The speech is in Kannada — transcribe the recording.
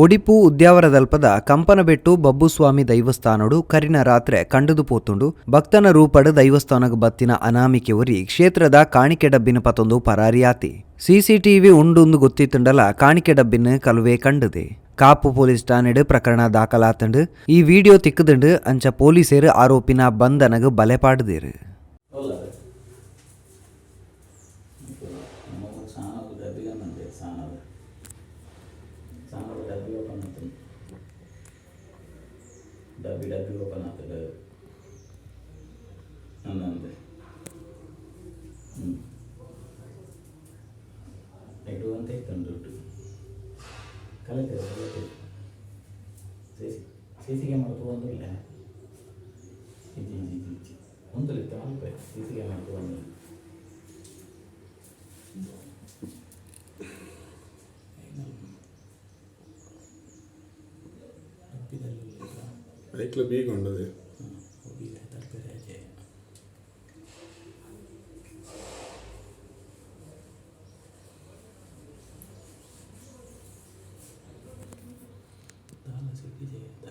ಒಡಿಪು ಉದ್ಯಾವರದಲ್ಪದ ಕಂಪನಬೆಟ್ಟು ಬಬ್ಬುಸ್ವಾಮಿ ದೈವಸ್ಥಾನಡು ಕರಿನ ರಾತ್ರೆ ಕಂಡದು ಪೋತುಂಡು. ಭಕ್ತನ ರೂಪಡ ದೈವಸ್ಥಾನಗ ಬತ್ತಿನ ಅನಾಮಿಕೆ ಒರಿ ಕ್ಷೇತ್ರದ ಕಾಣಿಕೆ ಡಬ್ಬಿನ ಪತೊಂದು ಪರಾರಿಯಾತಿ. ಸಿಸಿಟಿವಿ ಉಂಡುಂದು ಗೊತ್ತಿತ್ತುಂಡಲ ಕಾಣಿಕೆ ಡಬ್ಬಿನ ಕಲುವೆ ಕಂಡದೆ. ಕಾಪು ಪೊಲೀಸ್ ಠಾಣೆಡು ಪ್ರಕರಣ ದಾಖಲಾತಂಡು. ಈ ವಿಡಿಯೋ ತಿಕ್ಕದುಂಡು ಅಂಚ ಪೊಲೀಸರು ಆರೋಪಿನ ಬಂಧನಗ ಬಲೆ ಪಾಡ್ದೇರು. ಡಬ್ಬಿ ಡಬ್ಬಿ ಓಪನ್ ಆಗ್ತದೆ ನನ್ನಂದೆ ಹ್ಞೂ ಇಡು ಅಂತ ಇತ್ತು ದುಡ್ಡು ಕಲಿತೇವೆ ಕಲಿತೇವೆ ಸೇಸಿ ಸಿ ಸಿ ಕ್ಯಾಮರಾ ತೊಗೊಂಡಿಲ್ಲ ಇಜ್ಜಿ ಇಜ್ಜಿ ಇಜ್ಜಿ ಇಜ್ಜಿ ಒಂದು ಲೆಕ್ಕ ಅಲ್ಪ ಸಿ బైక్లో బీగా ఉండదు దాని చెప్పి చేయాలి